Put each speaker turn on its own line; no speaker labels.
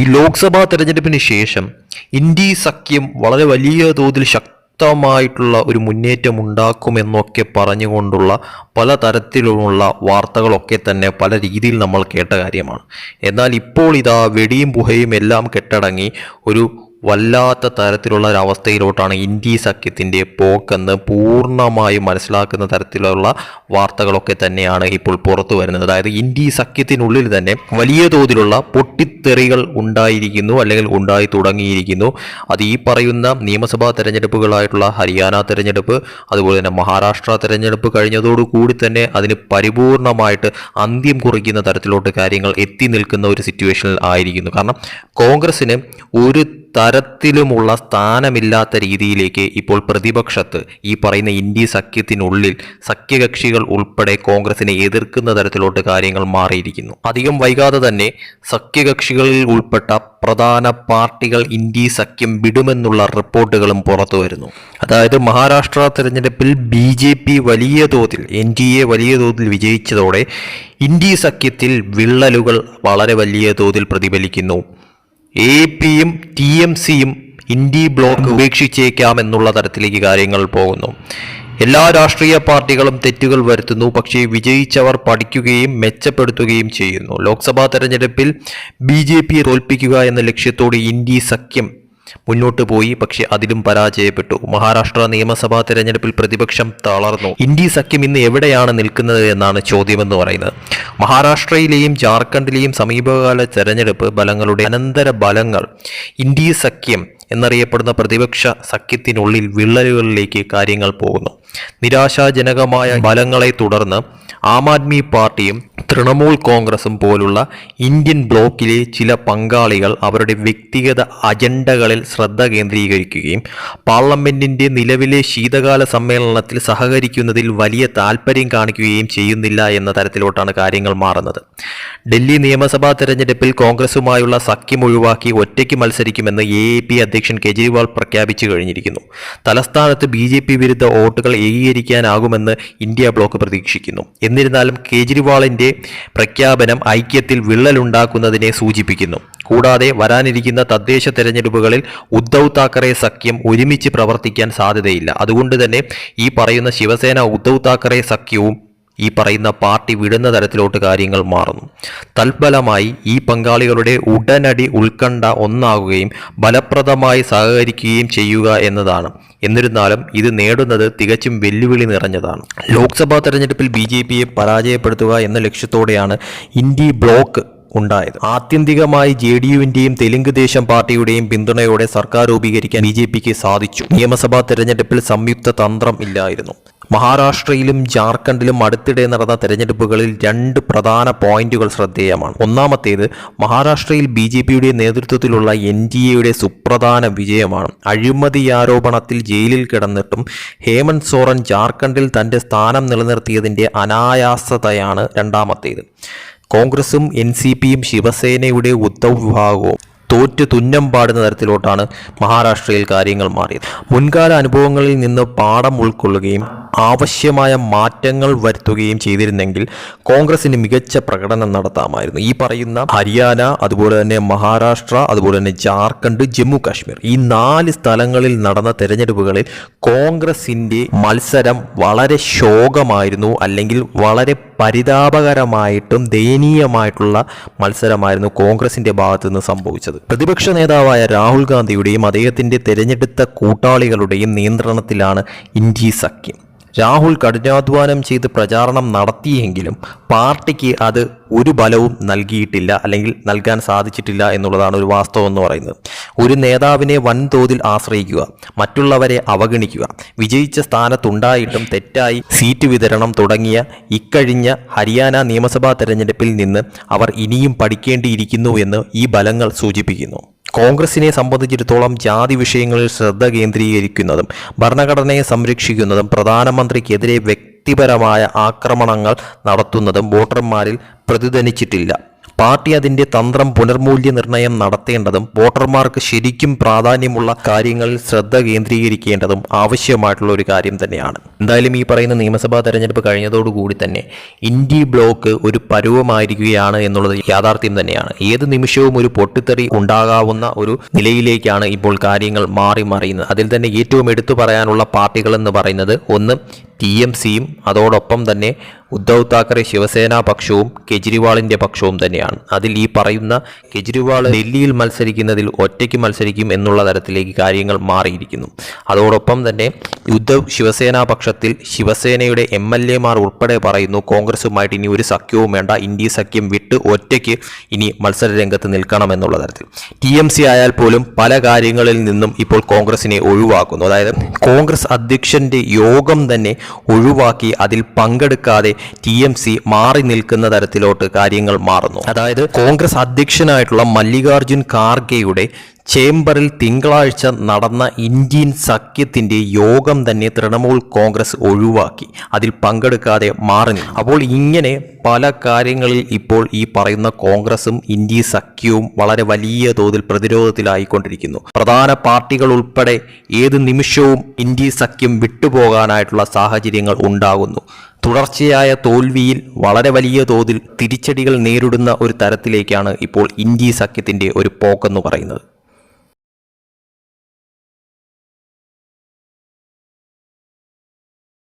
ഈ ലോക്സഭാ തെരഞ്ഞെടുപ്പിന് ശേഷം ഇന്ത്യ സഖ്യം വളരെ വലിയ തോതിൽ ശക്തമായിട്ടുള്ള ഒരു മുന്നേറ്റം ഉണ്ടാക്കുമെന്നൊക്കെ പറഞ്ഞുകൊണ്ടുള്ള പല തരത്തിലുമുള്ള വാർത്തകളൊക്കെ തന്നെ പല രീതിയിൽ നമ്മൾ കേട്ട കാര്യമാണ്. എന്നാൽ ഇപ്പോൾ ഇതാ വെടിയും പുഹയും എല്ലാം കെട്ടടങ്ങി ഒരു വല്ലാത്ത തരത്തിലുള്ള ഒരു അവസ്ഥയിലോട്ടാണ് ഇന്ത്യ സഖ്യത്തിന്റെ പോക്കെന്ന് പൂർണമായും മനസ്സിലാക്കുന്ന തരത്തിലുള്ള വാർത്തകളൊക്കെ തന്നെയാണ് ഇപ്പോൾ പുറത്തു വരുന്നത്. അതായത് ഇന്ത്യ സഖ്യത്തിനുള്ളിൽ തന്നെ വലിയ തോതിലുള്ള പൊട്ടിത്തെറികൾ ഉണ്ടായിരിക്കുന്നു അല്ലെങ്കിൽ ഉണ്ടായി തുടങ്ങിയിരിക്കുന്നു. അത് ഈ പറയുന്ന നിയമസഭാ തെരഞ്ഞെടുപ്പുകളായിട്ടുള്ള ഹരിയാന തെരഞ്ഞെടുപ്പ് അതുപോലെ തന്നെ മഹാരാഷ്ട്ര തെരഞ്ഞെടുപ്പ് കഴിഞ്ഞതോടുകൂടി തന്നെ അതിന് പരിപൂർണമായിട്ട് അന്ത്യം കുറിക്കുന്ന തരത്തിലോട്ട് കാര്യങ്ങൾ എത്തി നിൽക്കുന്ന ഒരു സിറ്റുവേഷനിൽ ആയിരിക്കുന്നു. കാരണം കോൺഗ്രസിന് ഒരു തരത്തിലുമുള്ള സ്ഥാനമില്ലാത്ത രീതിയിലേക്ക് ഇപ്പോൾ പ്രതിപക്ഷത്ത് ഈ പറയുന്ന ഇന്ത്യ സഖ്യത്തിനുള്ളിൽ സഖ്യകക്ഷികൾ ഉൾപ്പെടെ കോൺഗ്രസിനെ എതിർക്കുന്ന തരത്തിലോട്ട് കാര്യങ്ങൾ മാറിയിരിക്കുന്നു. അധികം വൈകാതെ തന്നെ സഖ്യകക്ഷികളിൽ ഉൾപ്പെട്ട പ്രധാന പാർട്ടികൾ ഇന്ത്യ സഖ്യം വിടുമെന്നുള്ള റിപ്പോർട്ടുകളും പുറത്തു വരുന്നു. അതായത് മഹാരാഷ്ട്ര തെരഞ്ഞെടുപ്പിൽ ബി ജെ പി വലിയ തോതിൽ എൻ ഡി എ വലിയ തോതിൽ വിജയിച്ചതോടെ ഇന്ത്യ സഖ്യത്തിൽ വിള്ളലുകൾ വളരെ വലിയ തോതിൽ പ്രതിഫലിക്കുന്നു. എ പിയും ടി എം സിയും ഇന്ത്യ ബ്ലോക്ക് ഉപേക്ഷിച്ചേക്കാം എന്നുള്ള തരത്തിലേക്ക് കാര്യങ്ങൾ പോകുന്നു. എല്ലാ രാഷ്ട്രീയ പാർട്ടികളും തെറ്റുകൾ വരുത്തുന്നു. പക്ഷേ വിജയിച്ചവർ പഠിക്കുകയും മെച്ചപ്പെടുത്തുകയും ചെയ്യുന്നു. ലോക്സഭാ തെരഞ്ഞെടുപ്പിൽ ബി ജെ പിയെ തോൽപ്പിക്കുക എന്ന ലക്ഷ്യത്തോടെ ഇന്ത്യ സഖ്യം മുന്നോട്ട് പോയി പക്ഷെ അതിലും പരാജയപ്പെട്ടു. മഹാരാഷ്ട്ര നിയമസഭാ തെരഞ്ഞെടുപ്പിൽ പ്രതിപക്ഷം തളർന്നു. ഇന്ത്യ സഖ്യം ഇന്ന് എവിടെയാണ് നിൽക്കുന്നത് എന്നാണ് ചോദ്യമെന്ന് പറയുന്നത്. മഹാരാഷ്ട്രയിലെയും ജാർഖണ്ഡിലെയും സമീപകാല തെരഞ്ഞെടുപ്പ് ബലങ്ങളുടെ അനന്തര ബലങ്ങൾ ഇന്ത്യ സഖ്യം എന്നറിയപ്പെടുന്ന പ്രതിപക്ഷ സഖ്യത്തിനുള്ളിൽ വിള്ളലുകളിലേക്ക് കാര്യങ്ങൾ പോകുന്നു. നിരാശാജനകമായ ബലങ്ങളെ തുടർന്ന് ആം ആദ്മി പാർട്ടിയും തൃണമൂൽ കോൺഗ്രസും പോലുള്ള ഇന്ത്യൻ ബ്ലോക്കിലെ ചില പങ്കാളികൾ അവരുടെ വ്യക്തിഗത അജണ്ടകളിൽ ശ്രദ്ധ കേന്ദ്രീകരിക്കുകയും പാർലമെന്റിന്റെ നിലവിലെ ശീതകാല സമ്മേളനത്തിൽ സഹകരിക്കുന്നതിൽ വലിയ താൽപ്പര്യം കാണിക്കുകയും ചെയ്യുന്നില്ല എന്ന തരത്തിലോട്ടാണ് കാര്യങ്ങൾ മാറുന്നത്. ഡൽഹി നിയമസഭാ തെരഞ്ഞെടുപ്പിൽ കോൺഗ്രസുമായുള്ള സഖ്യം ഒഴിവാക്കി ഒറ്റയ്ക്ക് മത്സരിക്കുമെന്ന് എ എ പി അധ്യക്ഷൻ കെജ്രിവാൾ പ്രഖ്യാപിച്ചു കഴിഞ്ഞിരിക്കുന്നു. തലസ്ഥാനത്ത് ബി ജെ പി വിരുദ്ധ വോട്ടുകൾ ഏകീകരിക്കാനാകുമെന്ന് ഇന്ത്യ ബ്ലോക്ക് പ്രതീക്ഷിക്കുന്നു. എന്നിരുന്നാലും കേജ്രിവാളിന്റെ പ്രഖ്യാപനം ഐക്യത്തിൽ വിള്ളലുണ്ടാക്കുന്നതിനെ സൂചിപ്പിക്കുന്നു. കൂടാതെ വരാനിരിക്കുന്ന തദ്ദേശ തെരഞ്ഞെടുപ്പുകളിൽ ഉദ്ധവ് താക്കറെ സഖ്യം ഒരുമിച്ച് പ്രവർത്തിക്കാൻ സാധ്യതയില്ല. അതുകൊണ്ട് തന്നെ ഈ പറയുന്ന ശിവസേന ഉദ്ധവ് താക്കറെ സഖ്യവും ഈ പറയുന്ന പാർട്ടി വിടുന്ന തരത്തിലോട്ട് കാര്യങ്ങൾ മാറുന്നു. തൽഫലമായി ഈ പങ്കാളികളുടെ ഉടനടി ഉത്കണ്ഠ ഒന്നാകുകയും ഫലപ്രദമായി സഹകരിക്കുകയും ചെയ്യുക എന്നതാണ്. എന്നിരുന്നാലും ഇത് നേടുന്നത് തികച്ചും വെല്ലുവിളി നിറഞ്ഞതാണ്. ലോക്സഭാ തെരഞ്ഞെടുപ്പിൽ ബി ജെ പിയെ പരാജയപ്പെടുത്തുക എന്ന ലക്ഷ്യത്തോടെയാണ് ഇന്ത്യ ബ്ലോക്ക് ഉണ്ടായത്. ആത്യന്തികമായി ജെ ഡി യുവിന്റെയും തെലുങ്ക് ദേശം പാർട്ടിയുടെയും പിന്തുണയോടെ സർക്കാർ രൂപീകരിക്കാൻ ബി സാധിച്ചു. നിയമസഭാ തെരഞ്ഞെടുപ്പിൽ സംയുക്ത തന്ത്രം ഇല്ലായിരുന്നു. മഹാരാഷ്ട്രയിലും ജാർഖണ്ഡിലും അടുത്തിടെ നടന്ന തെരഞ്ഞെടുപ്പുകളിൽ രണ്ട് പ്രധാന പോയിന്റുകൾ ശ്രദ്ധേയമാണ്. ഒന്നാമത്തേത് മഹാരാഷ്ട്രയിൽ ബി ജെ പിയുടെ നേതൃത്വത്തിലുള്ള എൻ ഡി എയുടെ സുപ്രധാന വിജയമാണ്. അഴിമതി ആരോപണത്തിൽ ജയിലിൽ കിടന്നിട്ടും ഹേമന്ത് സോറൻ ജാർഖണ്ഡിൽ തന്റെ സ്ഥാനം നിലനിർത്തിയതിന്റെ അനായാസതയാണ് രണ്ടാമത്തേത്. കോൺഗ്രസും എൻ സി പിയും ശിവസേനയുടെ ഉദ്ധവ് വിഭാഗവും തോറ്റ് തുന്നം പാടുന്ന തരത്തിലോട്ടാണ് മഹാരാഷ്ട്രയിൽ കാര്യങ്ങൾ മാറിയത്. മുൻകാല അനുഭവങ്ങളിൽ നിന്ന് പാഠം ഉൾക്കൊള്ളുകയും ആവശ്യമായ മാറ്റങ്ങൾ വരുത്തുകയും ചെയ്തിരുന്നെങ്കിൽ കോൺഗ്രസിന് മികച്ച പ്രകടനം നടത്താമായിരുന്നു. ഈ പറയുന്ന ഹരിയാന അതുപോലെ തന്നെ മഹാരാഷ്ട്ര അതുപോലെ തന്നെ ജാർഖണ്ഡ് ജമ്മു കാശ്മീർ ഈ നാല് സ്ഥലങ്ങളിൽ നടന്ന തെരഞ്ഞെടുപ്പുകളിൽ കോൺഗ്രസിന്റെ മത്സരം വളരെ ശോകമായിരുന്നു. അല്ലെങ്കിൽ വളരെ പരിതാപകരമായിട്ടും ദയനീയമായിട്ടുള്ള മത്സരമായിരുന്നു കോൺഗ്രസിന്റെ ഭാഗത്തു നിന്ന് സംഭവിച്ചത്. പ്രതിപക്ഷ നേതാവായ രാഹുൽ ഗാന്ധിയുടെയും അദ്ദേഹത്തിന്റെ തെരഞ്ഞെടുത്ത കൂട്ടാളികളുടെയും നിയന്ത്രണത്തിലാണ് ഇന്ത്യ സഖ്യം. രാഹുൽ കഠിനാധ്വാനം ചെയ്ത് പ്രചാരണം നടത്തിയെങ്കിലും പാർട്ടിക്ക് അത് ഒരു ബലവും നൽകിയിട്ടില്ല അല്ലെങ്കിൽ നൽകാൻ സാധിച്ചിട്ടില്ല എന്നുള്ളതാണ് ഒരു വാസ്തവം എന്ന് പറയുന്നത്. ഒരു നേതാവിനെ വൻതോതിൽ ആശ്രയിക്കുക മറ്റുള്ളവരെ അവഗണിക്കുക വിജയിച്ച സ്ഥാനത്തുണ്ടായിട്ടും തെറ്റായി സീറ്റ് വിതരണം തുടങ്ങിയ ഇക്കഴിഞ്ഞ ഹരിയാന നിയമസഭാ തെരഞ്ഞെടുപ്പിൽ നിന്ന് അവർ ഇനിയും പഠിക്കേണ്ടിയിരിക്കുന്നു എന്ന് ഈ ബലങ്ങൾ സൂചിപ്പിക്കുന്നു. കോൺഗ്രസിനെ സംബന്ധിച്ചിടത്തോളം ജാതി വിഷയങ്ങളിൽ ശ്രദ്ധ കേന്ദ്രീകരിക്കുന്നതും ഭരണഘടനയെ സംരക്ഷിക്കുന്നതും പ്രധാനമന്ത്രിക്കെതിരെ വ്യക്തിപരമായ ആക്രമണങ്ങൾ നടത്തുന്നതും വോട്ടർമാരിൽ പ്രതിധ്വനിച്ചിട്ടില്ല. പാർട്ടി അതിന്റെ തന്ത്രം പുനർമൂല്യനിർണയം നടത്തേണ്ടതും വോട്ടർമാർക്ക് ശരിക്കും പ്രാധാന്യമുള്ള കാര്യങ്ങളിൽ ശ്രദ്ധ കേന്ദ്രീകരിക്കേണ്ടതും ആവശ്യമായിട്ടുള്ള ഒരു കാര്യം തന്നെയാണ്. എന്തായാലും ഈ പറയുന്ന നിയമസഭാ തെരഞ്ഞെടുപ്പ് കഴിഞ്ഞതോടുകൂടി തന്നെ ഇന്ത്യ ബ്ലോക്ക് ഒരു പരുവമായിരിക്കുകയാണ് എന്നുള്ളത് യാഥാർത്ഥ്യം തന്നെയാണ്. ഏത് നിമിഷവും ഒരു പൊട്ടിത്തെറി ഉണ്ടാകാവുന്ന ഒരു നിലയിലേക്കാണ് ഇപ്പോൾ കാര്യങ്ങൾ മാറി മറിയുന്നത്. അതിൽ തന്നെ ഏറ്റവും എടുത്തു പറയാനുള്ള പാർട്ടികൾ എന്ന് പറയുന്നത് ഒന്ന് ടി എം സിയും അതോടൊപ്പം തന്നെ ഉദ്ധവ് താക്കറെ ശിവസേന പക്ഷവും കെജ്രിവാളിന്റെ പക്ഷവും തന്നെയാണ്. അതിൽ ഈ പറയുന്ന കെജ്രിവാൾ ഡൽഹിയിൽ മത്സരിക്കുന്നതിൽ ഒറ്റയ്ക്ക് മത്സരിക്കും എന്നുള്ള തരത്തിലേക്ക് കാര്യങ്ങൾ മാറിയിരിക്കുന്നു. അതോടൊപ്പം തന്നെ ഉദ്ധവ് ശിവസേന പക്ഷത്തിൽ ശിവസേനയുടെ എം എൽ എമാർ ഉൾപ്പെടെ പറയുന്നു കോൺഗ്രസുമായിട്ട് ഇനി ഒരു സഖ്യവും വേണ്ട. ഇന്ത്യ സഖ്യം വിട്ട് ഒറ്റയ്ക്ക് ഇനി മത്സര രംഗത്ത് നിൽക്കണം എന്നുള്ള തരത്തിൽ. ടി എം സി ആയാൽ പോലും പല കാര്യങ്ങളിൽ നിന്നും ഇപ്പോൾ കോൺഗ്രസിനെ ഒഴിവാക്കുന്നു. അതായത് കോൺഗ്രസ് അധ്യക്ഷന്റെ യോഗം തന്നെ ഒഴിവാക്കി അതിൽ പങ്കെടുക്കാതെ ടി എം സി മാറി നിൽക്കുന്ന തരത്തിലോട്ട് കാര്യങ്ങൾ മാറുന്നു. അതായത് കോൺഗ്രസ് അധ്യക്ഷനായിട്ടുള്ള മല്ലികാർജുൻ ഖാർഗെയുടെ ചേംബറിൽ തിങ്കളാഴ്ച നടന്ന ഇന്ത്യൻ സഖ്യത്തിന്റെ യോഗം തന്നെ തൃണമൂൽ കോൺഗ്രസ് ഒഴിവാക്കി. അതിൽ പങ്കെടുക്കാതെ മാറി. അപ്പോൾ ഇങ്ങനെ പല കാര്യങ്ങളിൽ ഇപ്പോൾ ഈ പറയുന്ന കോൺഗ്രസും ഇന്ത്യ സഖ്യവും വളരെ വലിയ തോതിൽ പ്രതിരോധത്തിലായിക്കൊണ്ടിരിക്കുന്നു. പ്രധാന പാർട്ടികൾ ഉൾപ്പെടെ ഏത് നിമിഷവും ഇന്ത്യ സഖ്യം വിട്ടുപോകാനായിട്ടുള്ള സാഹചര്യങ്ങൾ ഉണ്ടാകുന്നു. തുടർച്ചയായ തോൽവിയിൽ വളരെ വലിയ തോതിൽ തിരിച്ചടികൾ നേരിടുന്ന ഒരു തരത്തിലേക്കാണ് ഇപ്പോൾ ഇന്ത്യ സഖ്യത്തിന്റെ ഒരു പോക്കെന്ന് പറയുന്നത്.